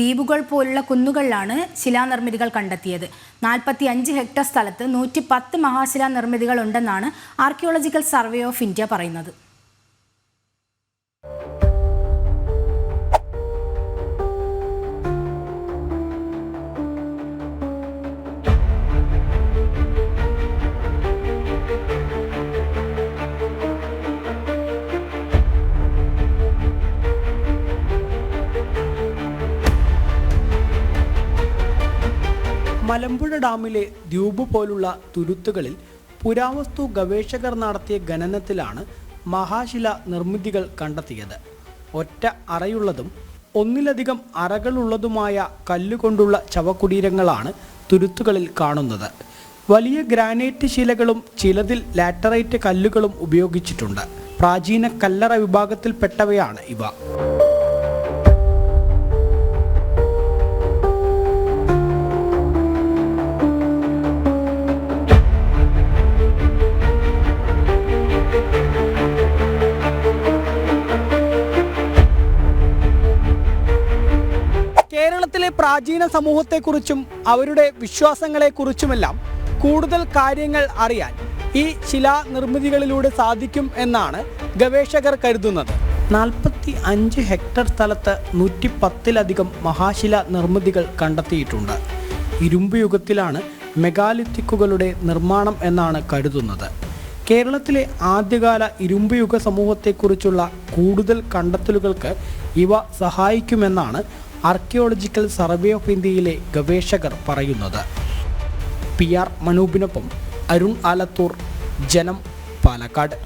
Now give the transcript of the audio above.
ദ്വീപുകൾ പോലുള്ള കുന്നുകളിലാണ് ശിലാനിർമ്മിതികൾ കണ്ടെത്തിയത്. നാൽപ്പത്തി അഞ്ച് ഹെക്ടർ സ്ഥലത്ത് നൂറ്റി പത്ത് മഹാശിലാനിർമ്മിതികൾ ഉണ്ടെന്നാണ് ആർക്കിയോളജിക്കൽ സർവേ ഓഫ് ഇന്ത്യ പറയുന്നത്. മലമ്പുഴ ഡാമിലെ ദ്വീപ് പോലുള്ള തുരുത്തുകളിൽ പുരാവസ്തു ഗവേഷകർ നടത്തിയ ഖനനത്തിലാണ് മഹാശില നിർമ്മിതികൾ കണ്ടെത്തിയത്. ഒറ്റ അറയുള്ളതും ഒന്നിലധികം അറകളുള്ളതുമായ കല്ലുകൊണ്ടുള്ള ചവക്കുടീരങ്ങളാണ് തുരുത്തുകളിൽ കാണുന്നത്. വലിയ ഗ്രാനൈറ്റ് ശിലകളും ചിലതിൽ ലാറ്ററൈറ്റ് കല്ലുകളും ഉപയോഗിച്ചിട്ടുണ്ട്. പ്രാചീന കല്ലറ വിഭാഗത്തിൽപ്പെട്ടവയാണ് ഇവ. പ്രാചീന സമൂഹത്തെക്കുറിച്ചും അവരുടെ വിശ്വാസങ്ങളെക്കുറിച്ചുമെല്ലാം കൂടുതൽ കാര്യങ്ങൾ അറിയാൻ ഈ ശിലാനിർമ്മിതികളിലൂടെ സാധിക്കും എന്നാണ് ഗവേഷകർ കരുതുന്നത്. നാൽപ്പത്തി അഞ്ച് ഹെക്ടർ സ്ഥലത്ത് നൂറ്റി പത്തിലധികം മഹാശില നിർമ്മിതികൾ കണ്ടെത്തിയിട്ടുണ്ട്. ഇരുമ്പ് യുഗത്തിലാണ് മെഗാലിത്തിക്കുകളുടെ നിർമ്മാണം എന്നാണ് കരുതുന്നത്. കേരളത്തിലെ ആദ്യകാല ഇരുമ്പ് യുഗ സമൂഹത്തെക്കുറിച്ചുള്ള കൂടുതൽ കണ്ടെത്തലുകൾക്ക് ഇവ സഹായിക്കുമെന്നാണ് ആർക്കിയോളജിക്കൽ സർവേ ഓഫ് ഇന്ത്യയിലെ ഗവേഷകർ പറയുന്നത്. പി ആർ മനൂപിനൊപ്പം അരുൺ ആലത്തൂർ ജനം പാലക്കാട്.